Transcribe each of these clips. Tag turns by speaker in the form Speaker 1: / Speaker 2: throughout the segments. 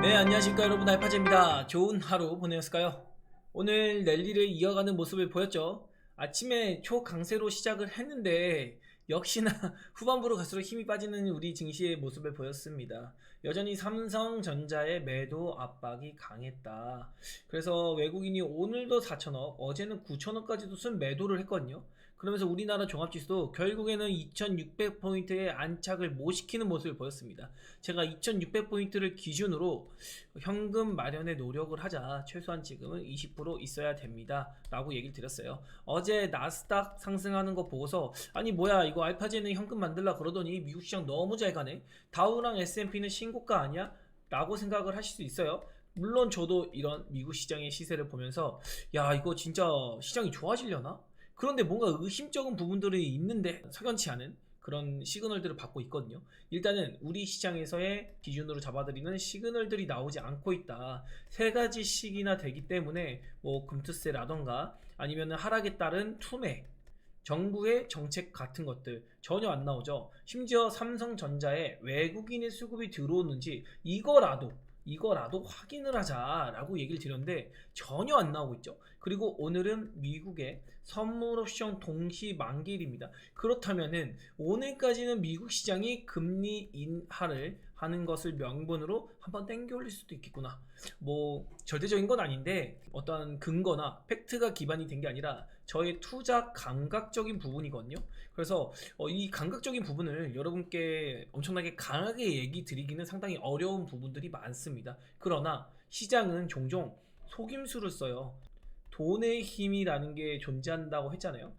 Speaker 1: 네, 안녕하십니까 여러분 알파제입니다. 좋은 하루 보내셨을까요? 오늘 랠리를 이어가는 모습을 보였죠. 아침에 초강세로 시작을 했는데 역시나 후반부로 갈수록 힘이 빠지는 우리 증시의 모습을 보였습니다. 여전히 삼성전자의 매도 압박이 강했다. 그래서 외국인이 오늘도 4천억, 어제는 9천억까지도 순 매도를 했거든요. 그러면서 우리나라 종합지수도 결국에는 2600포인트의 안착을 못 시키는 모습을 보였습니다. 제가 2600포인트를 기준으로 현금 마련에 노력을 하자 최소한 지금은 20% 있어야 됩니다 라고 얘기를 드렸어요 어제 나스닥 상승하는 거 보고서 아니 뭐야 이거 알파제는 현금 만들라 그러더니 미국 시장 너무 잘 가네 다우랑 S&P는 신고가 아니야? 라고 생각을 하실 수 있어요 물론 저도 이런 미국 시장의 시세를 보면서 야 이거 진짜 시장이 좋아지려나? 그런데 뭔가 의심적인 부분들이 있는데 석연치 않은 그런 시그널들을 받고 있거든요. 일단은 우리 시장에서의 기준으로 잡아드리는 시그널들이 나오지 않고 있다. 세 가지씩이나 되기 때문에 뭐 금투세라던가 아니면 하락에 따른 투매 정부의 정책 같은 것들 전혀 안 나오죠. 심지어 삼성전자에 외국인의 수급이 들어오는지 이거라도 이거라도 확인을 하자라고 얘기를 드렸는데 전혀 안 나오고 있죠. 그리고 오늘은 미국의 선물 옵션 동시 만기일입니다. 그렇다면은 오늘까지는 미국 시장이 금리 인하를 하는 것을 명분으로 한번 땡겨 올릴 수도 있겠구나. 뭐 절대적인 건 아닌데 어떠한 근거나 팩트가 기반이 된 게 아니라 저의 투자 감각적인 부분이거든요. 그래서 어, 이 감각적인 부분을 여러분께 엄청나게 강하게 얘기 드리기는 상당히 어려운 부분들이 많습니다. 그러나 시장은 종종 속임수를 써요. 돈의 힘이라는 게 존재한다고 했잖아요.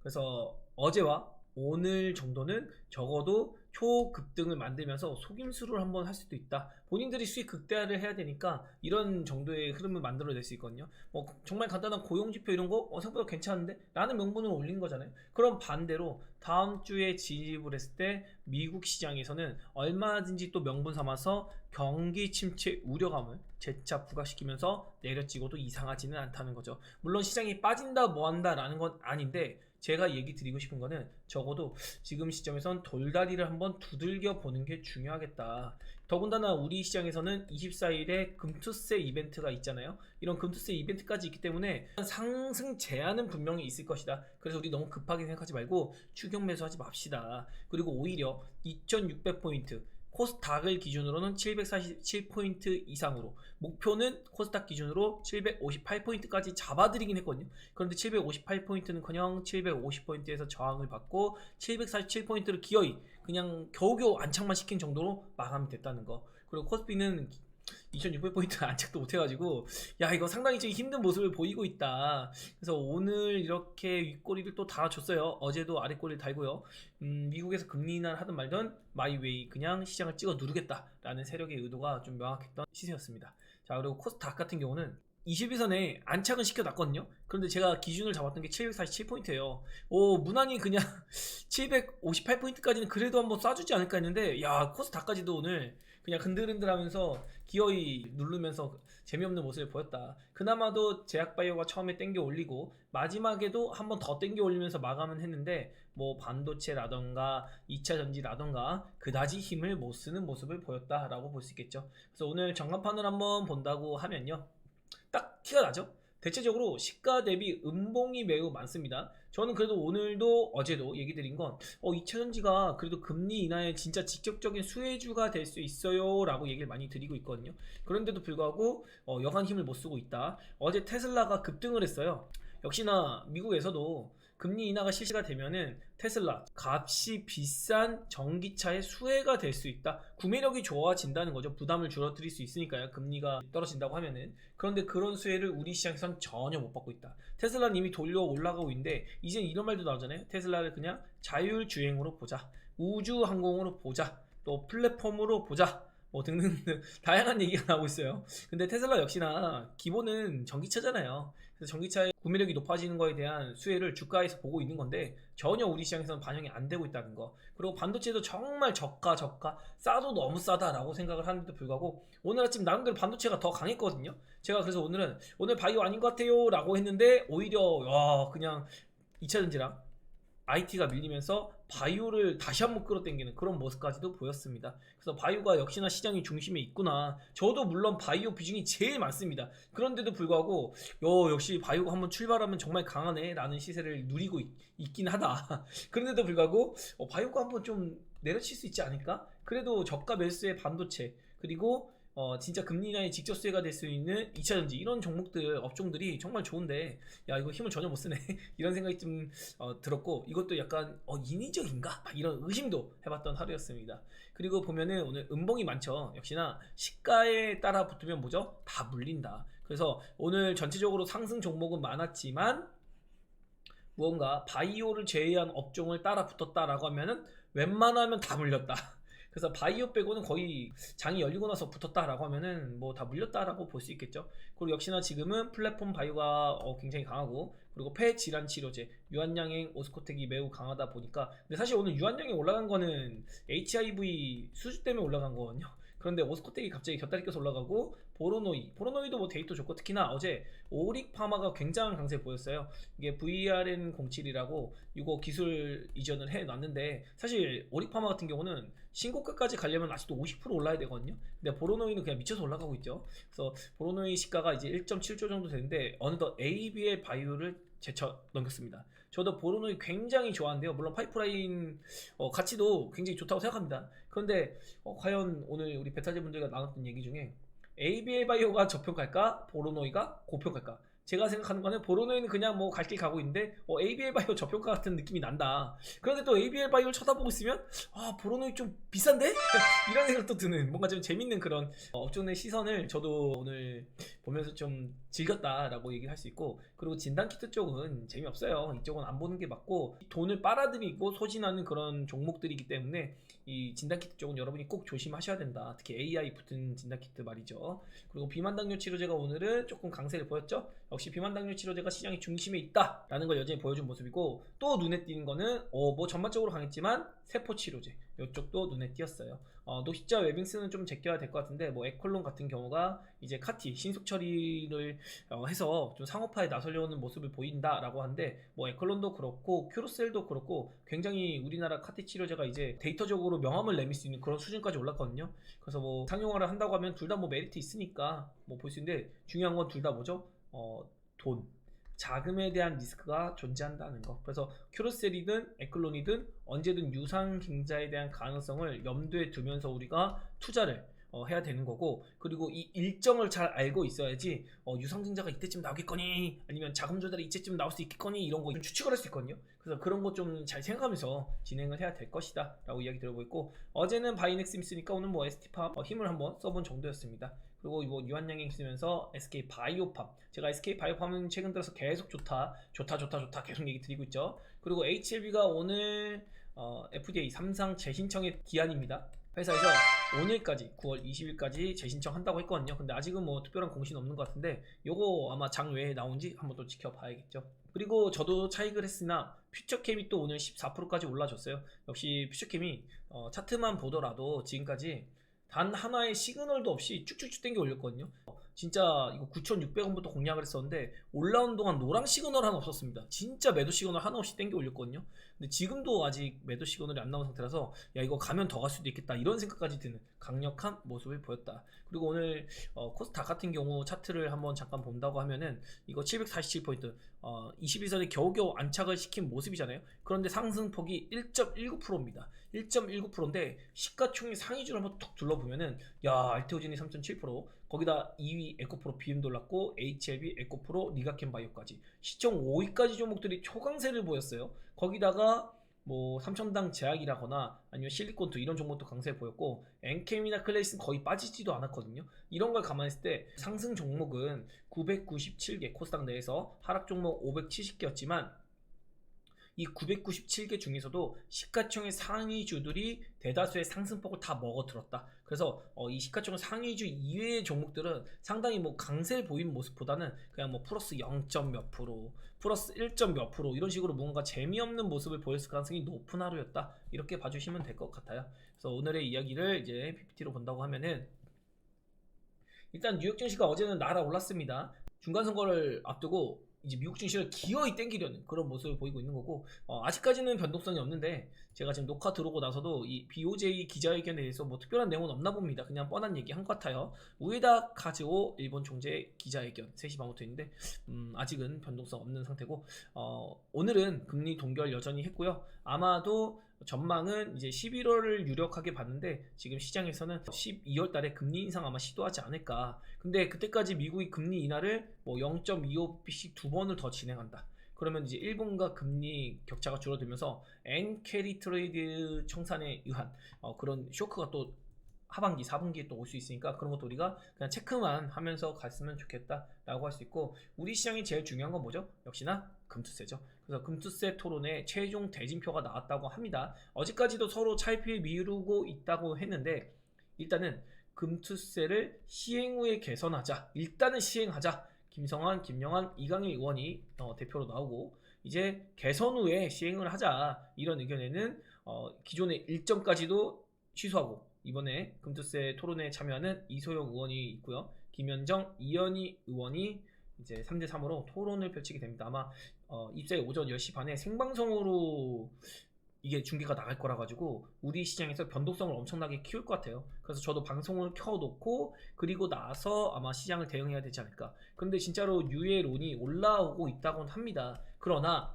Speaker 1: 그래서 어제와 오늘 정도는 적어도 초급등을 만들면서 속임수를 한번 할 수도 있다. 본인들이 수익 극대화를 해야 되니까 이런 정도의 흐름을 만들어낼 수 있거든요. 뭐 정말 간단한 고용지표 이런 거 어, 생각보다 괜찮은데? 라는 명분을 올린 거잖아요. 그럼 반대로 다음 주에 진입을 했을 때 미국 시장에서는 얼마든지 또 명분 삼아서 경기 침체 우려감을 재차 부각시키면서 내려찍어도 이상하지는 않다는 거죠. 물론 시장이 빠진다 뭐한다 라는 건 아닌데 제가 얘기 드리고 싶은 거는 적어도 지금 시점에선 돌다리를 한번 두들겨 보는 게 중요하겠다. 더군다나 우리 시장에서는 24일에 금투세 이벤트가 있잖아요. 이런 금투세 이벤트까지 있기 때문에 상승 제한은 분명히 있을 것이다. 그래서 우리 너무 급하게 생각하지 말고 추격 매수하지 맙시다. 그리고 오히려 2600포인트 코스닥을 기준으로는 747포인트 이상으로 목표는 코스닥 기준으로 758포인트까지 잡아드리긴 했거든요. 그런데 758포인트는커녕 750포인트에서 저항을 받고 747포인트를 기어이 그냥 겨우겨우 안착만 시킨 정도로 마감이 됐다는 거. 그리고 코스피는 2600포인트 안착도 못해가지고 야 이거 상당히 좀 힘든 모습을 보이고 있다 그래서 오늘 이렇게 윗꼬리를 또 달아줬어요 어제도 아랫꼬리를 달고요 음, 미국에서 금리 인하를 하든 말든 마이웨이 그냥 시장을 찍어 누르겠다라는 세력의 의도가 좀 명확했던 시세였습니다 자 그리고 코스닥 같은 경우는 21선에 안착은 시켜놨거든요. 그런데 제가 기준을 잡았던 게 747포인트예요. 오, 무난히 그냥 758포인트까지는 그래도 한번 쏴주지 않을까 했는데, 야, 코스닥까지도 오늘 그냥 흔들흔들하면서 기어이 누르면서 재미없는 모습을 보였다. 그나마도 제약바이오가 처음에 땡겨 올리고 마지막에도 한 번 더 땡겨 올리면서 마감은 했는데 뭐 반도체라던가 2차 전지라던가 그다지 힘을 못 쓰는 모습을 보였다라고 볼 수 있겠죠. 그래서 오늘 정관판을 한번 본다고 하면요. 딱 티가 나죠? 대체적으로 시가 대비 음봉이 매우 많습니다. 저는 그래도 오늘도 어제도 얘기 드린 건 어, 2차전지가 그래도 금리 인하의 진짜 직접적인 수혜주가 될 수 있어요 라고 얘기를 많이 드리고 있거든요. 그런데도 불구하고 어, 여간 힘을 못 쓰고 있다. 어제 테슬라가 급등을 했어요. 역시나 미국에서도 금리 인하가 실시가 되면은 테슬라 값이 비싼 전기차의 수혜가 될 수 있다. 구매력이 좋아진다는 거죠. 부담을 줄어들일 수 있으니까요. 금리가 떨어진다고 하면은 그런데 그런 수혜를 우리 시장에선 전혀 못 받고 있다. 테슬라는 이미 돌려 올라가고 있는데 이제 이런 말도 나오잖아요. 테슬라를 그냥 자율 주행으로 보자. 우주 항공으로 보자. 또 플랫폼으로 보자. 뭐 등등등 다양한 얘기가 나오고 있어요. 근데 테슬라 역시나 기본은 전기차잖아요. 그래서 전기차의 구매력이 높아지는 거에 대한 수혜를 주가에서 보고 있는 건데 전혀 우리 시장에서는 반영이 안 되고 있다는 거. 그리고 반도체도 정말 저가 저가 싸도 너무 싸다라고 생각을 하는데도 불구하고 오늘 아침 나름대로 반도체가 더 강했거든요. 제가 그래서 오늘은 오늘 바이오 아닌 것 같아요라고 했는데 오히려 와 그냥 2차 전지랑 IT가 밀리면서 바이오를 다시 한번 끌어당기는 그런 모습까지도 보였습니다. 그래서 바이오가 역시나 시장의 중심에 있구나. 저도 물론 바이오 비중이 제일 많습니다. 그런데도 불구하고 요 역시 바이오가 한번 출발하면 정말 강하네라는 시세를 누리고 있, 긴 하다. 그런데도 불구하고 어, 바이오가 한번 좀 내려칠 수 있지 않을까? 그래도 저가 매수의 반도체 그리고 어, 진짜 금리 인하의 직접 수혜가 될 수 있는 2차전지 이런 종목들 업종들이 정말 좋은데 야 이거 힘을 전혀 못 쓰네. 이런 생각이 좀 어, 들었고 이것도 약간 어, 인위적인가? 막 이런 의심도 해봤던 하루였습니다. 그리고 보면은 오늘 음봉이 많죠. 역시나 시가에 따라 붙으면 뭐죠? 다 물린다. 그래서 오늘 전체적으로 상승 종목은 많았지만 무언가 바이오를 제외한 업종을 따라 붙었다라고 하면은 웬만하면 다 물렸다 그래서 바이오 빼고는 거의 장이 열리고 나서 붙었다라고 하면은 뭐 다 물렸다라고 볼 수 있겠죠. 그리고 역시나 지금은 플랫폼 바이오가 어, 굉장히 강하고 그리고 폐 질환 치료제 유한양행 오스코텍이 매우 강하다 보니까 근데 사실 오늘 유한양행 올라간 거는 HIV 수주 때문에 올라간 거거든요. 그런데 오스코텍이 갑자기 곁다리 껴서 올라가고 보로노이 보로노이도 뭐 데이터 좋고 특히나 어제 오릭 파마가 굉장한 강세 보였어요 이게 VRN07이라고 이거 기술 이전을 해놨는데 사실 오릭 파마 같은 경우는 신고가까지 가려면 아직도 50% 올라야 되거든요. 근데 보로노이는 그냥 미쳐서 올라가고 있죠. 그래서 보로노이 시가가 이제 1.7조 정도 되는데 어느덧 AB의 바이오를 제쳐 넘겼습니다. 저도 보로노이 굉장히 좋아하는데요. 물론 파이프라인 어, 가치도 굉장히 좋다고 생각합니다. 그런데 어, 과연 오늘 우리 베타제 분들과 나눴던 얘기 중에 ABA 바이오가 저평가일까? 보로노이가 고평가일까? 제가 생각하는 거는 보로노이는 그냥 뭐 갈 길 가고 있는데 어, ABA 바이오 저평가 같은 느낌이 난다. 그런데 또 ABA 바이오를 쳐다보고 있으면 아 보로노이 좀 비싼데? 이런 생각도 드는 뭔가 좀 재밌는 그런 어, 업종 내 시선을 저도 오늘 보면서 좀 즐겼다라고 얘기를 할 수 있고 그리고 진단 키트 쪽은 재미없어요. 이쪽은 안 보는 게 맞고 돈을 빨아들이고 소진하는 그런 종목들이기 때문에 이 진단키트 쪽은 여러분이 꼭 조심하셔야 된다. 특히 AI 붙은 진단키트 말이죠. 그리고 비만당뇨 치료제가 오늘은 조금 강세를 보였죠. 역시 비만당뇨 치료제가 시장의 중심에 있다라는 걸 여전히 보여준 모습이고 또 눈에 띄는 거는 어, 뭐 전반적으로 강했지만 세포 치료제 이쪽도 눈에 띄었어요. 어, 녹십자 웨빙스는 좀 제껴야 될 것 같은데 뭐 에콜론 같은 경우가 이제 카티 신속 처리를 어, 해서 좀 상업화에 나서려는 모습을 보인다라고 하는데 뭐 에콜론도 그렇고 큐로셀도 그렇고 굉장히 우리나라 카티 치료제가 이제 데이터적으로 명함을 내밀 수 있는 그런 수준까지 올랐거든요. 그래서 뭐 상용화를 한다고 하면 둘 다 뭐 메리트 있으니까 뭐 볼 수 있는데 중요한 건 둘 다 뭐죠? 어, 돈. 자금에 대한 리스크가 존재한다는 거. 그래서 큐로셀이든 에클론이든 언제든 유상 경자에 대한 가능성을 염두에 두면서 우리가 투자를 어, 해야 되는 거고 그리고 이 일정을 잘 알고 있어야지 어, 유상증자가 이때쯤 나오겠거니 아니면 자금 조달이 이때쯤 나올 수 있겠거니 이런 거좀 추측을 할 수 있거든요 그래서 그런 거 좀 잘 생각하면서 진행을 해야 될 것이다 라고 이야기 들어보고 있고 어제는 바이넥스 있으니까 오늘 뭐 ST팜 어, 힘을 한번 써본 정도였습니다 그리고 뭐 유한양행 쓰면서 SK 바이오팜 제가 SK 바이오팜은 최근 들어서 계속 좋다 좋다 좋다 좋다 계속 얘기 드리고 있죠 그리고 HLB가 오늘 어, FDA 삼상 재신청의 기한입니다 회사에서 오늘까지 9월 20일까지 재신청 한다고 했거든요. 근데 아직은 뭐 특별한 공시는 없는 것 같은데 요거 아마 장 외에 나온지 한번 또 지켜봐야겠죠. 그리고 저도 차익을 했으나 퓨처캠이 또 오늘 14%까지 올라줬어요. 역시 퓨처캠이 어, 차트만 보더라도 지금까지 단 하나의 시그널도 없이 쭉쭉쭉 땡겨 올렸거든요. 진짜 이거 9,600원부터 공략을 했었는데 올라온 동안 노랑 시그널 하나 없었습니다. 진짜 매도 시그널 하나 없이 땡겨 올렸거든요. 근데 지금도 아직 매도 시그널이 안 나온 상태라서 야 이거 가면 더 갈 수도 있겠다 이런 생각까지 드는 강력한 모습을 보였다. 그리고 오늘 어, 코스닥 같은 경우 차트를 한번 잠깐 본다고 하면은 이거 747포인트 어, 21선에 겨우겨우 안착을 시킨 모습이잖아요. 그런데 상승폭이 1.19%입니다. 1.19%인데 시가총액 상위줄 한번 툭 둘러보면은 야 알테오진이 3.7% 거기다 2위 에코프로 비움 돌랐고 HLB 에코프로 리가켄 바이오까지 시총 5위까지 종목들이 초강세를 보였어요. 거기다가 뭐 삼천당 제약이라거나 아니면 실리콘투 이런 종목도 강세 보였고 엔캠이나 클레이스는 거의 빠지지도 않았거든요. 이런 걸 감안했을 때 상승 종목은 997개 코스닥 내에서 하락 종목 570개였지만 이 997개 중에서도 시가총액 상위주들이 대다수의 상승폭을 다 먹어들었다. 그래서 어, 이 시가총액 상위주 이외의 종목들은 상당히 뭐 강세를 보이는 모습보다는 그냥 뭐 플러스 0. 몇 프로, 플러스 1. 몇 프로 이런 식으로 뭔가 재미없는 모습을 보였을 가능성이 높은 하루였다. 이렇게 봐주시면 될 것 같아요. 그래서 오늘의 이야기를 이제 PPT로 본다고 하면은 일단 뉴욕 증시가 어제는 날아올랐습니다. 중간 선거를 앞두고 이제 미국 증시를 기어이 땡기려는 그런 모습을 보이고 있는 거고 어, 아직까지는 변동성이 없는데 제가 지금 녹화 들어오고 나서도 이 BOJ 기자회견에 대해서 뭐 특별한 내용은 없나 봅니다. 그냥 뻔한 얘기 한 것 같아요. 우에다 카즈오 일본 총재 기자회견 3시 반부터 있는데 음, 아직은 변동성 없는 상태고 어, 오늘은 금리 동결 여전히 했고요. 아마도 전망은 이제 11월을 유력하게 봤는데 지금 시장에서는 12월 달에 금리 인상 아마 시도하지 않을까. 근데 그때까지 미국이 금리 인하를 뭐 0.25b씩 두 번을 더 진행한다. 그러면 이제 일본과 금리 격차가 줄어들면서 엔 캐리 트레이드 청산에 의한 어, 그런 쇼크가 또 하반기, 4분기에 또 올 수 있으니까 그런 것도 우리가 그냥 체크만 하면서 갔으면 좋겠다라고 할 수 있고 우리 시장이 제일 중요한 건 뭐죠? 역시나 금투세죠. 그래서 금투세 토론에 최종 대진표가 나왔다고 합니다. 어제까지도 서로 차이피 미루고 있다고 했는데 일단은 금투세를 시행 후에 개선하자. 일단은 시행하자. 김성환, 김영환, 이강일 의원이 어, 대표로 나오고 이제 개선 후에 시행을 하자. 이런 의견에는 어, 기존의 일정까지도 취소하고 이번에 금투세 토론에 참여하는 이소영 의원이 있고요. 김현정, 이현희 의원이 이제 3대 3으로 토론을 펼치게 됩니다. 아마 어, 입사의 오전 10시 반에 생방송으로 이게 중계가 나갈 거라 가지고 우리 시장에서 변동성을 엄청나게 키울 것 같아요. 그래서 저도 방송을 켜놓고 그리고 나서 아마 시장을 대응해야 되지 않을까. 근데 진짜로 유예론이 올라오고 있다고는 합니다. 그러나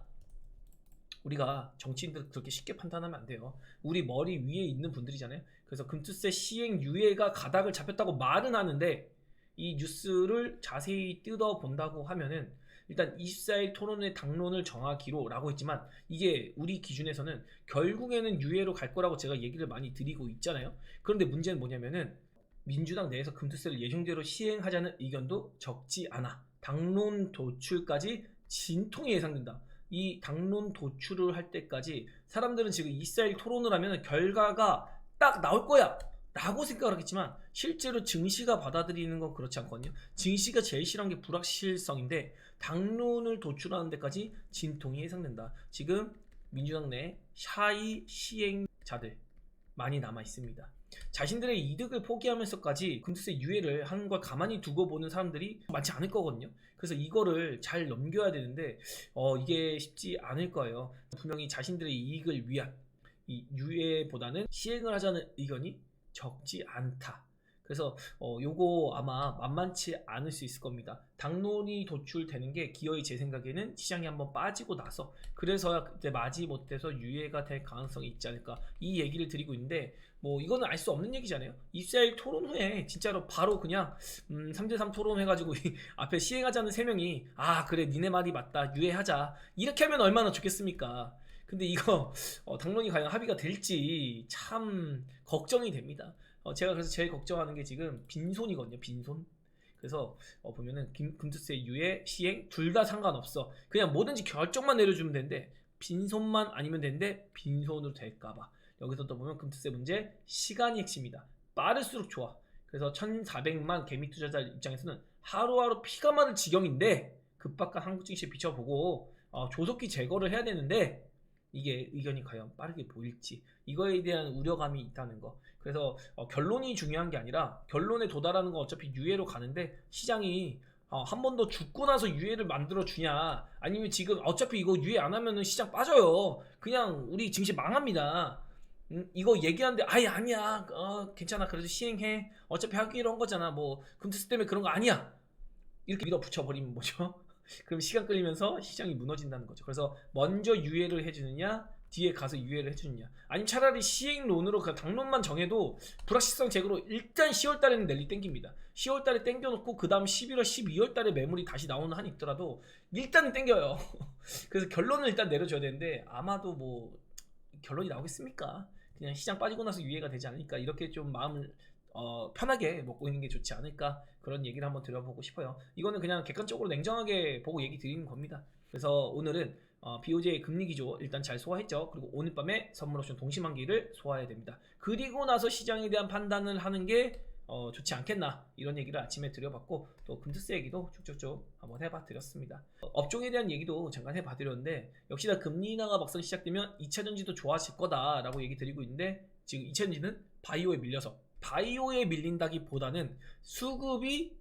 Speaker 1: 우리가 정치인들 그렇게 쉽게 판단하면 안 돼요. 우리 머리 위에 있는 분들이잖아요. 그래서 금투세 시행 유예가 가닥을 잡혔다고 말은 하는데 이 뉴스를 자세히 뜯어 본다고 하면은 일단 24일 토론회 당론을 정하기로 라고 했지만 이게 우리 기준에서는 결국에는 유예로 갈 거라고 제가 얘기를 많이 드리고 있잖아요. 그런데 문제는 뭐냐면은 민주당 내에서 금투세를 예정대로 시행하자는 의견도 적지 않아. 당론 도출까지 진통이 예상된다. 이 당론 도출을 할 때까지 사람들은 지금 24일 토론을 하면 결과가 딱 나올 거야 라고 생각을 하겠지만 실제로 증시가 받아들이는 건 그렇지 않거든요 증시가 제일 싫어하는 게 불확실성인데 당론을 도출하는 데까지 진통이 예상된다 지금 민주당 내 샤이 시행자들 많이 남아 있습니다 자신들의 이득을 포기하면서까지 금투세 유예를 하는 걸 가만히 두고 보는 사람들이 많지 않을 거거든요. 그래서 이거를 잘 넘겨야 되는데 어, 이게 쉽지 않을 거예요. 분명히 자신들의 이익을 위한 이 유예보다는 시행을 하자는 의견이 적지 않다. 그래서 어, 요거 아마 만만치 않을 수 있을 겁니다. 당론이 도출되는 게 기어이 제 생각에는 시장이 한번 빠지고 나서 그래서야 그때 맞이 못해서 유예가 될 가능성이 있지 않을까 이 얘기를 드리고 있는데 뭐 이거는 알 수 없는 얘기잖아요. 입사일 토론 후에 진짜로 바로 그냥 음, 3대3 토론 해가지고 이 앞에 시행하자는 세 명이 아 그래 니네 말이 맞다 유예하자 이렇게 하면 얼마나 좋겠습니까? 근데 이거 어, 당론이 과연 합의가 될지 참 걱정이 됩니다. 어, 제가 그래서 제일 걱정하는 게 지금 빈손이거든요. 빈손. 그래서 어, 보면은 김, 금투세 유예 시행 둘 다 상관없어. 그냥 뭐든지 결정만 내려주면 되는데 빈손만 아니면 되는데 빈손으로 될까봐. 여기서 또 보면 금투세 문제 시간이 핵심이다. 빠를수록 좋아. 그래서 1,400만 개미 투자자 입장에서는 하루하루 피가 마를 지경인데 급박한 한국 증시에 비춰보고 어, 조속히 제거를 해야 되는데 이게 의견이 과연 빠르게 보일지 이거에 대한 우려감이 있다는 거. 그래서 어, 결론이 중요한 게 아니라 결론에 도달하는 건 어차피 유예로 가는데 시장이 어, 한 번 더 죽고 나서 유예를 만들어 주냐 아니면 지금 어차피 이거 유예 안 하면은 시장 빠져요. 그냥 우리 증시 망합니다. 음, 이거 얘기하는데 아예 아니야. 어, 괜찮아. 그래도 시행해. 어차피 하기로 한 거잖아. 뭐 금투스 때문에 그런 거 아니야. 이렇게 밀어붙여 버리면 뭐죠? 그럼 시간 끌리면서 시장이 무너진다는 거죠. 그래서 먼저 유예를 해주느냐, 뒤에 가서 유예를 해주느냐. 아니면 차라리 시행론으로 그 당론만 정해도 불확실성 제거로 일단 10월 달에는 랠리 땡깁니다. 10월 달에 땡겨놓고 그 다음 11월, 12월 달에 매물이 다시 나오는 한이 있더라도 일단은 땡겨요. 그래서 결론을 일단 내려줘야 되는데 아마도 뭐 결론이 나오겠습니까? 그냥 시장 빠지고 나서 유예가 되지 않을까 이렇게 좀 마음을 어, 편하게 먹고 있는 게 좋지 않을까 그런 얘기를 한번 드려보고 싶어요. 이거는 그냥 객관적으로 냉정하게 보고 얘기 드리는 겁니다. 그래서 오늘은 어, BOJ 금리 기조 일단 잘 소화했죠. 그리고 오늘 밤에 선물 옵션 동시만기를 소화해야 됩니다. 그리고 나서 시장에 대한 판단을 하는 게 어, 좋지 않겠나 이런 얘기를 아침에 드려봤고 또 금투세 얘기도 쭉쭉쭉 한번 해봐 드렸습니다. 어, 업종에 대한 얘기도 잠깐 해봐 드렸는데 역시나 금리 인하가 막상 시작되면 2차 전지도 좋아질 거다라고 얘기 드리고 있는데 지금 2차 전지는 바이오에 밀려서 바이오에 밀린다기보다는 수급이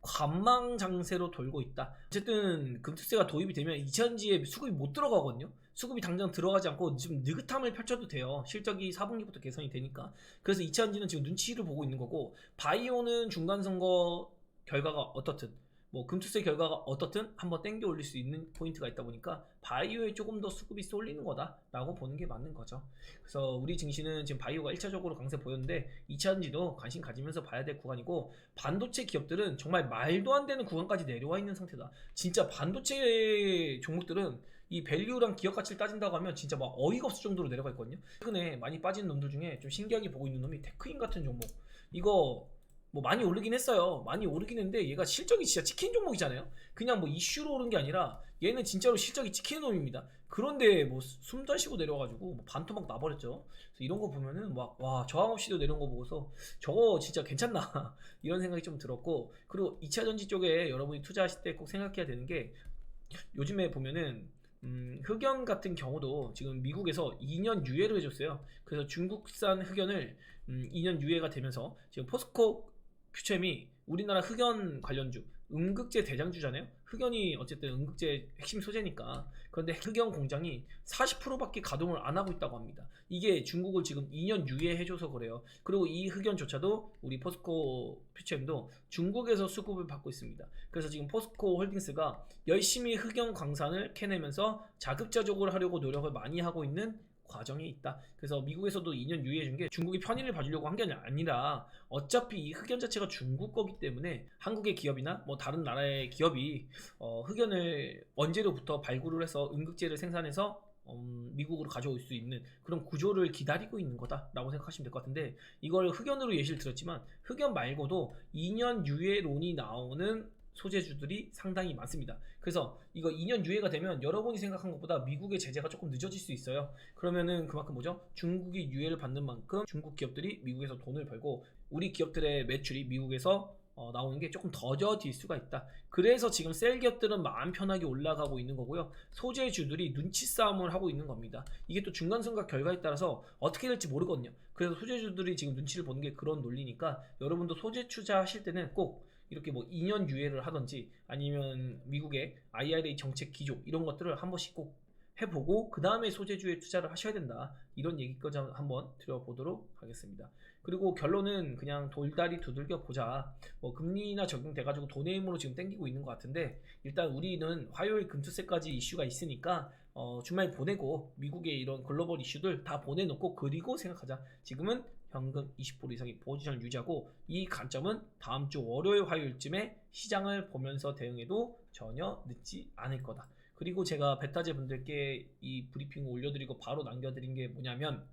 Speaker 1: 관망 장세로 돌고 있다. 어쨌든 금투세가 도입이 되면 이천지에 수급이 못 들어가거든요. 수급이 당장 들어가지 않고 지금 느긋함을 펼쳐도 돼요. 실적이 4분기부터 개선이 되니까. 그래서 이천지는 지금 눈치를 보고 있는 거고 바이오는 중간 선거 결과가 어떻든 뭐 금투세 결과가 어떻든 한번 땡겨 올릴 수 있는 포인트가 있다 보니까 바이오에 조금 더 수급이 쏠리는 거다라고 보는 게 맞는 거죠. 그래서 우리 증시는 지금 바이오가 1차적으로 강세 보였는데 2차전지도 관심 가지면서 봐야 될 구간이고 반도체 기업들은 정말 말도 안 되는 구간까지 내려와 있는 상태다. 진짜 반도체 종목들은 이 밸류랑 기업 가치를 따진다고 하면 진짜 막 어이가 없을 정도로 내려가 있거든요. 최근에 많이 빠진 놈들 중에 좀 신기하게 보고 있는 놈이 테크인 같은 종목. 이거 뭐 많이 오르긴 했어요. 많이 오르긴 했는데 얘가 실적이 진짜 찍힌 종목이잖아요. 그냥 뭐 이슈로 오른 게 아니라 얘는 진짜로 실적이 찍히는 놈입니다. 그런데 뭐안 쉬고 내려가지고 뭐 반토막 나버렸죠. 그래서 이런 거 보면은 막 와 저항 없이도 내려온 거 보고서 저거 진짜 괜찮나 이런 생각이 좀 들었고 그리고 2차 전지 쪽에 여러분이 투자하실 때 꼭 생각해야 되는 게 요즘에 보면은 음, 흑연 같은 경우도 지금 미국에서 2년 유예를 해줬어요. 그래서 중국산 흑연을 음, 2년 유예가 되면서 지금 포스코 퓨처엠이 우리나라 흑연 관련주 음극재 대장주잖아요. 흑연이 어쨌든 음극재 핵심 소재니까. 그런데 흑연 공장이 40%밖에 가동을 안 하고 있다고 합니다. 이게 중국을 지금 2년 유예해줘서 그래요. 그리고 이 흑연조차도 우리 포스코 퓨처엠도 중국에서 수급을 받고 있습니다. 그래서 지금 포스코 홀딩스가 열심히 흑연 광산을 캐내면서 자급자족을 하려고 노력을 많이 하고 있는 과정에 있다. 그래서 미국에서도 2년 유예해 준 게 중국이 편의를 봐주려고 한 게 아니라 어차피 이 흑연 자체가 중국 거기 때문에 한국의 기업이나 뭐 다른 나라의 기업이 어, 흑연을 원재료부터 발굴을 해서 음극재를 생산해서 음, 미국으로 가져올 수 있는 그런 구조를 기다리고 있는 거다라고 생각하시면 될 것 같은데 이걸 흑연으로 예시를 들었지만 흑연 말고도 2년 유예론이 나오는 소재주들이 상당히 많습니다. 그래서 이거 2년 유예가 되면 여러분이 생각한 것보다 미국의 제재가 조금 늦어질 수 있어요. 그러면은 그만큼 뭐죠? 중국이 유예를 받는 만큼 중국 기업들이 미국에서 돈을 벌고 우리 기업들의 매출이 미국에서 어, 나오는 게 조금 더뎌질 수가 있다. 그래서 지금 셀 기업들은 마음 편하게 올라가고 있는 거고요. 소재주들이 눈치 싸움을 하고 있는 겁니다. 이게 또 중간선거 결과에 따라서 어떻게 될지 모르거든요. 그래서 소재주들이 지금 눈치를 보는 게 그런 논리니까 여러분도 소재 투자하실 때는 꼭 이렇게 뭐 2년 유예를 하든지 아니면 미국의 IRA 정책 기조 이런 것들을 한 번씩 꼭 해보고 그 다음에 소재주에 투자를 하셔야 된다 이런 얘기까지 한번 드려보도록 하겠습니다. 그리고 결론은 그냥 돌다리 두들겨 보자. 뭐 금리나 적용돼가지고 돈의 힘으로 지금 땡기고 있는 것 같은데 일단 우리는 화요일 금투세까지 이슈가 있으니까 어, 주말 보내고 미국의 이런 글로벌 이슈들 다 보내놓고 그리고 생각하자. 지금은 현금 20% 이상의 포지션을 유지하고 이 관점은 다음 주 월요일 화요일쯤에 시장을 보면서 대응해도 전혀 늦지 않을 거다. 그리고 제가 베타제 분들께 이 브리핑을 올려드리고 바로 남겨드린 게 뭐냐면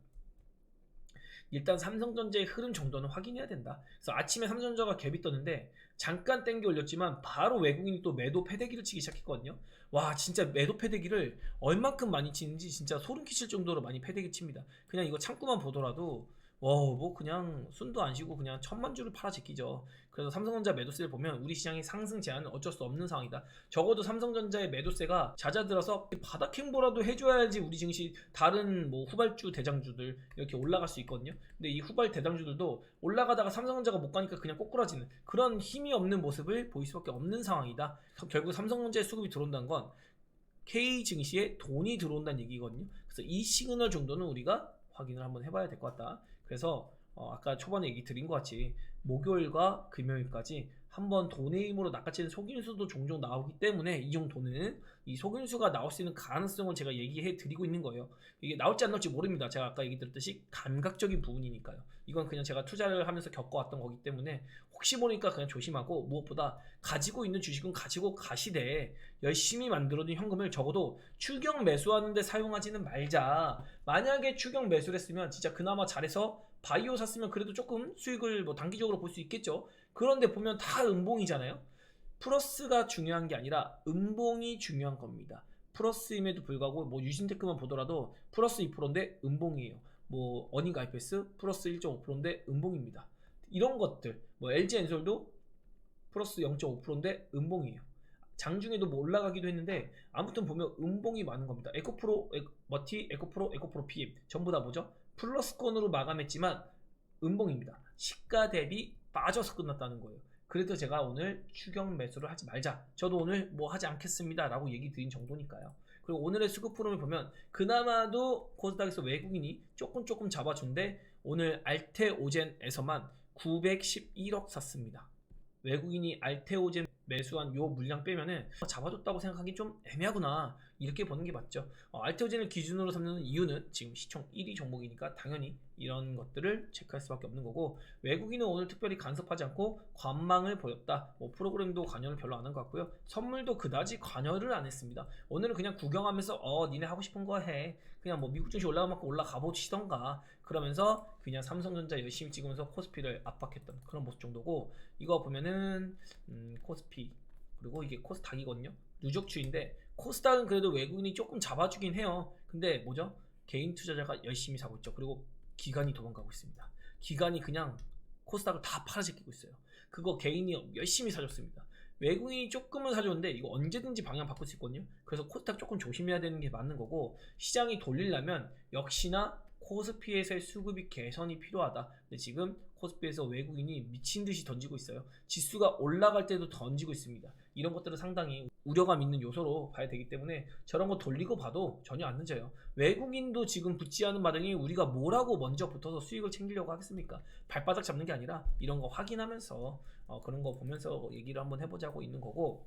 Speaker 1: 일단 삼성전자의 흐름 정도는 확인해야 된다. 그래서 아침에 삼성전자가 갭이 떴는데 잠깐 땡겨 올렸지만 바로 외국인이 또 매도 패대기를 치기 시작했거든요. 와 진짜 매도 패대기를 얼만큼 많이 치는지 진짜 소름 끼칠 정도로 많이 패대기 칩니다. 그냥 이거 창구만 보더라도 와뭐 그냥 숨도 안 쉬고 그냥 천만 주를 팔아 제끼죠. 그래서 삼성전자 매도세를 보면 우리 시장의 상승 제한은 어쩔 수 없는 상황이다. 적어도 삼성전자의 매도세가 잦아들어서 바닥 행보라도 해줘야지 우리 증시 다른 뭐 후발주 대장주들 이렇게 올라갈 수 있거든요. 근데 이 후발 대장주들도 올라가다가 삼성전자가 못 가니까 그냥 꼬꾸라지는 그런 힘이 없는 모습을 보일 수밖에 없는 상황이다. 결국 삼성전자의 수급이 들어온다는 건 K 증시에 돈이 들어온다는 얘기거든요. 그래서 이 시그널 정도는 우리가 확인을 한번 해봐야 될 것 같다. 그래서 어, 아까 초반에 얘기 드린 것 같이 목요일과 금요일까지 한번 돈의 힘으로 낚아채는 속임수도 종종 나오기 때문에 이 정도는 이 속임수가 나올 수 있는 가능성을 제가 얘기해 드리고 있는 거예요. 이게 나올지 안 나올지 모릅니다. 제가 아까 얘기 드렸듯이 감각적인 부분이니까요. 이건 그냥 제가 투자를 하면서 겪어왔던 거기 때문에 혹시 모르니까 그냥 조심하고 무엇보다 가지고 있는 주식은 가지고 가시되 열심히 만들어둔 현금을 적어도 추경 매수하는데 사용하지는 말자. 만약에 추경 매수를 했으면 진짜 그나마 잘해서 바이오 샀으면 그래도 조금 수익을 뭐 단기적으로 볼 수 있겠죠. 그런데 보면 다 음봉이잖아요. 플러스가 중요한 게 아니라 음봉이 중요한 겁니다. 플러스임에도 불구하고 뭐 유진테크만 보더라도 플러스 2%인데 음봉이에요. 뭐 어닝 가이패스 플러스 1.5%인데 음봉입니다. 이런 것들 뭐 LG 엔솔도 플러스 0.5%인데 음봉이에요. 장중에도 뭐 올라가기도 했는데 아무튼 보면 음봉이 많은 겁니다. 에코프로, 에코, 머티, 에코프로, 에코프로 PM 전부 다 뭐죠? 플러스권으로 마감했지만 음봉입니다. 시가 대비 빠져서 끝났다는 거예요. 그래도 제가 오늘 추경 매수를 하지 말자. 저도 오늘 뭐 하지 않겠습니다 라고 얘기 드린 정도니까요. 그리고 오늘의 수급 흐름을 보면 그나마도 코스닥에서 외국인이 조금 조금 잡아준데 오늘 알테오젠에서만 911억 샀습니다. 외국인이 알테오젠 매수한 요 물량 빼면은 잡아줬다고 생각하기 좀 애매하구나 이렇게 보는 게 맞죠. 어, 알테오젠을 기준으로 삼는 이유는 지금 시총 1위 종목이니까 당연히 이런 것들을 체크할 수밖에 없는 거고 외국인은 오늘 특별히 간섭하지 않고 관망을 보였다. 뭐 프로그램도 관여를 별로 안 한 것 같고요. 선물도 그다지 관여를 안 했습니다. 오늘은 그냥 구경하면서 어 니네 하고 싶은 거 해. 그냥 뭐 미국 증시 올라간 만큼 올라가 보시던가 그러면서 그냥 삼성전자 열심히 찍으면서 코스피를 압박했던 그런 모습 정도고 이거 보면은 음, 코스피 그리고 이게 코스닥이거든요. 누적추인데 코스닥은 그래도 외국인이 조금 잡아주긴 해요. 근데 뭐죠? 개인 투자자가 열심히 사고 있죠. 그리고 기관이 도망가고 있습니다. 기관이 그냥 코스닥을 다 팔아제끼고 있어요. 그거 개인이 열심히 사줬습니다. 외국인이 조금은 사줬는데 이거 언제든지 방향 바꿀 수 있거든요. 그래서 코스닥 조금 조심해야 되는 게 맞는 거고 시장이 돌리려면 역시나 코스피에서의 수급이 개선이 필요하다. 근데 지금 코스피에서 외국인이 미친 듯이 던지고 있어요. 지수가 올라갈 때도 던지고 있습니다. 이런 것들은 상당히 우려감 있는 요소로 봐야 되기 때문에 저런 거 돌리고 봐도 전혀 안 늦어요. 외국인도 지금 붙지 않은 마당에 우리가 뭐라고 먼저 붙어서 수익을 챙기려고 하겠습니까? 발바닥 잡는 게 아니라 이런 거 확인하면서 어, 그런 거 보면서 얘기를 한번 해보자고 있는 거고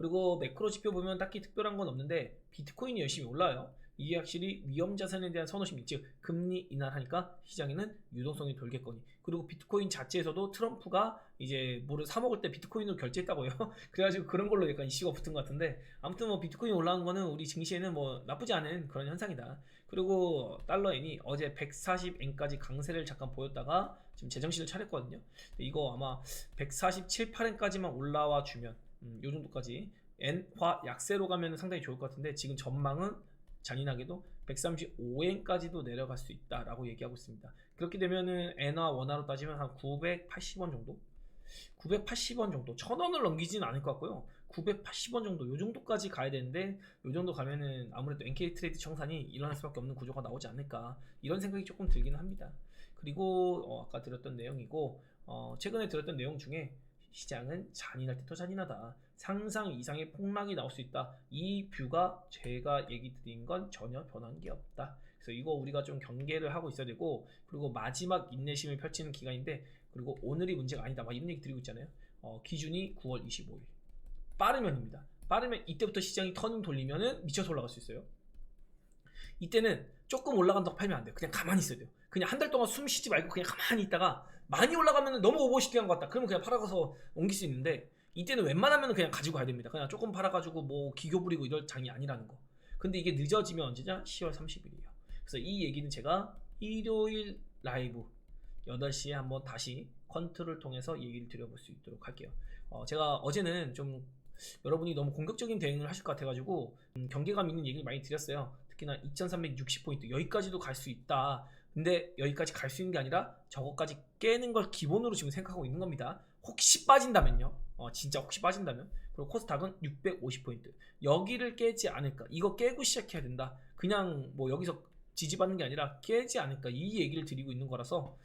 Speaker 1: 그리고 매크로 지표 보면 딱히 특별한 건 없는데 비트코인이 열심히 올라요. 이게 확실히 위험 자산에 대한 선호심이 즉 금리 인하하니까 시장에는 유동성이 돌겠거니. 그리고 비트코인 자체에서도 트럼프가 이제 뭐를 사 먹을 때 비트코인으로 결제했다고요. 그래가지고 그런 걸로 약간 이슈가 붙은 것 같은데 아무튼 뭐 비트코인 올라간 거는 우리 증시에는 뭐 나쁘지 않은 그런 현상이다. 그리고 달러엔이 어제 140엔까지 강세를 잠깐 보였다가 지금 제정신을 차렸거든요. 이거 아마 147, 8엔까지만 올라와 주면 음, 요 정도까지 엔화 약세로 가면 상당히 좋을 것 같은데 지금 전망은 잔인하게도 135엔까지도 내려갈 수 있다라고 얘기하고 있습니다. 그렇게 되면은 엔화 원화로 따지면 한 980원 정도? 980원 정도, 1000원을 넘기지는 않을 것 같고요. 980원 정도, 요 정도까지 가야 되는데, 요 정도 가면은 아무래도 NK 트레이드 청산이 일어날 수밖에 없는 구조가 나오지 않을까, 이런 생각이 조금 들기는 합니다. 그리고 어, 아까 들었던 내용이고, 어, 최근에 들었던 내용 중에 시장은 잔인할 때 더 잔인하다. 상상 이상의 폭락이 나올 수 있다. 이 뷰가 제가 얘기 드린 건 전혀 변한 게 없다. 그래서 이거 우리가 좀 경계를 하고 있어야 되고 그리고 마지막 인내심을 펼치는 기간인데 그리고 오늘이 문제가 아니다. 막 이런 얘기 드리고 있잖아요. 어, 기준이 9월 25일. 빠르면입니다. 빠르면 이때부터 시장이 터닝 돌리면은 미쳐서 올라갈 수 있어요. 이때는 조금 올라간다고 팔면 안 돼요. 그냥 가만히 있어야 돼요. 그냥 한 달 동안 숨 쉬지 말고 그냥 가만히 있다가 많이 올라가면 너무 오버시티한 것 같다. 그러면 그냥 팔아가서 옮길 수 있는데 이때는 웬만하면 그냥 가지고 가야 됩니다. 그냥 조금 팔아가지고 뭐 기교 부리고 이럴 장이 아니라는 거. 근데 이게 늦어지면 언제냐? 10월 30일이에요. 그래서 이 얘기는 제가 일요일 라이브 8시에 한번 다시 컨트롤 통해서 얘기를 드려볼 수 있도록 할게요. 어, 제가 어제는 좀 여러분이 너무 공격적인 대응을 하실 것 같아가지고 음, 경계감 있는 얘기를 많이 드렸어요. 특히나 2360포인트 여기까지도 갈 수 있다. 근데 여기까지 갈 수 있는 게 아니라 저거까지 깨는 걸 기본으로 지금 생각하고 있는 겁니다. 혹시 빠진다면요. 어, 진짜 혹시 빠진다면. 그리고 코스닥은 650포인트. 여기를 깨지 않을까. 이거 깨고 시작해야 된다. 그냥 뭐 여기서 지지받는 게 아니라 깨지 않을까. 이 얘기를 드리고 있는 거라서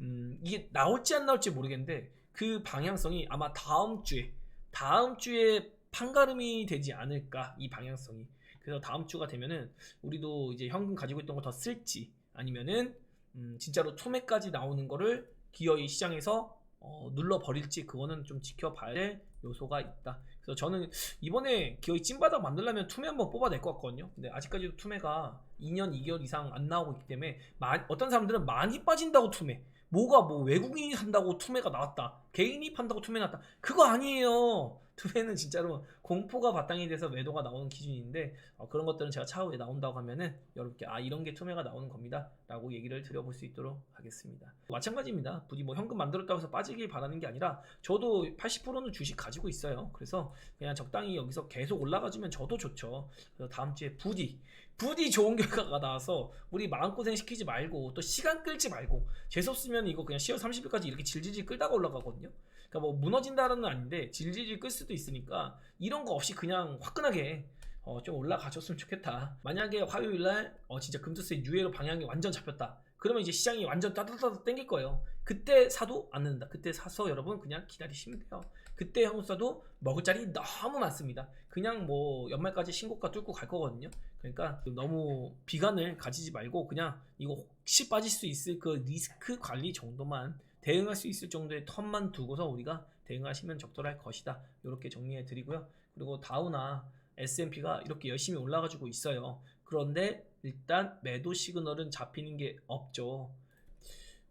Speaker 1: 음, 이게 나올지 안 나올지 모르겠는데 그 방향성이 아마 다음 주에 다음 주에 판가름이 되지 않을까. 이 방향성이. 그래서 다음 주가 되면은 우리도 이제 현금 가지고 있던 거 더 쓸지 아니면은 음, 진짜로 투매까지 나오는 거를 기어이 시장에서 어, 눌러 버릴지 그거는 좀 지켜봐야 될 요소가 있다. 그래서 저는 이번에 기어이 찐바닥 만들려면 투매 한번 뽑아낼 것 같거든요. 근데 아직까지도 투매가 2년 2개월 이상 안 나오고 있기 때문에 마- 어떤 사람들은 많이 빠진다고 투매 뭐가 뭐 외국인이 산다고 투매가 나왔다 개인이 판다고 투매 나왔다 그거 아니에요 투매는 진짜로 공포가 바탕이 돼서 매도가 나오는 기준인데 어, 그런 것들은 제가 차후에 나온다고 하면은 여러분께 아 이런 게 투매가 나오는 겁니다. 라고 얘기를 드려볼 수 있도록 하겠습니다. 마찬가지입니다. 부디 뭐 현금 만들었다고 해서 빠지길 바라는 게 아니라 저도 80%는 주식 가지고 있어요. 그래서 그냥 적당히 여기서 계속 올라가주면 저도 좋죠. 그래서 다음 주에 부디 부디 좋은 결과가 나와서 우리 마음고생 시키지 말고 또 시간 끌지 말고 재수없으면 이거 그냥 10월 30일까지 이렇게 질질질 끌다가 올라가거든요 그러니까 뭐 무너진다는 건 아닌데 질질질 끌 수도 있으니까 이런 거 없이 그냥 화끈하게 어, 좀 올라가줬으면 좋겠다. 만약에 화요일 날 어, 진짜 금투세 유예로 방향이 완전 잡혔다. 그러면 이제 시장이 완전 따뜻따뜻 땡길 거예요. 그때 사도 안 는다. 그때 사서 여러분 그냥 기다리시면 돼요. 그때 사도 먹을 자리 너무 많습니다. 그냥 뭐 연말까지 신고가 뚫고 갈 거거든요. 그러니까 너무 비관을 가지지 말고 그냥 이거 혹시 빠질 수 있을 그 리스크 관리 정도만 대응할 수 있을 정도의 턴만 두고서 우리가 대응하시면 적절할 것이다. 이렇게 정리해 드리고요. 그리고 다우나 S&P가 이렇게 열심히 올라가지고 있어요. 그런데 일단 매도 시그널은 잡히는 게 없죠.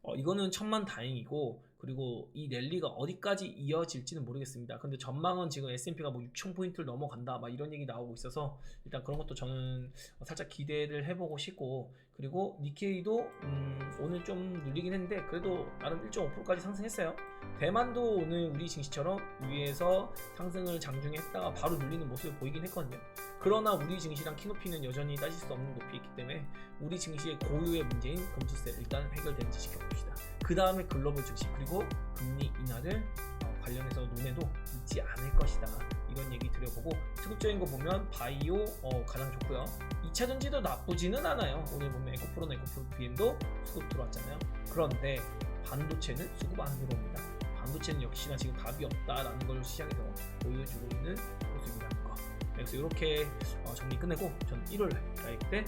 Speaker 1: 어, 이거는 천만 다행이고 그리고 이 랠리가 어디까지 이어질지는 모르겠습니다. 근데 전망은 지금 S&P가 뭐 6천 포인트를 넘어간다 막 이런 얘기 나오고 있어서 일단 그런 것도 저는 살짝 기대를 해보고 싶고 그리고 니케이도 음, 오늘 좀 눌리긴 했는데 그래도 나름 1.5%까지 상승했어요. 대만도 오늘 우리 증시처럼 위에서 상승을 장중했다가 바로 눌리는 모습을 보이긴 했거든요. 그러나 우리 증시랑 키높이는 여전히 따질 수 없는 높이 있기 때문에 우리 증시의 고유의 문제인 검수세 일단 해결되는지 지켜봅시다. 그 다음에 글로벌 증시 그리고 금리 인하를 어, 관련해서 논의도 있지 않을 것이다. 이런 얘기 드려보고 특급적인 거 보면 바이오 어, 가장 좋고요. 2차 전지도 나쁘지는 않아요. 오늘 보면 에코프로나 에코프로 BM도 수급 들어왔잖아요. 그런데 반도체는 수급 안 들어옵니다. 반도체는 역시나 지금 답이 없다라는 걸 시장에서 보여주고 있는 모습이라는 거. 그래서 이렇게 어, 정리 끝내고 전 1월 라이브 때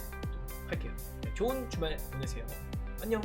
Speaker 1: 할게요. 네, 좋은 주말 보내세요. 안녕.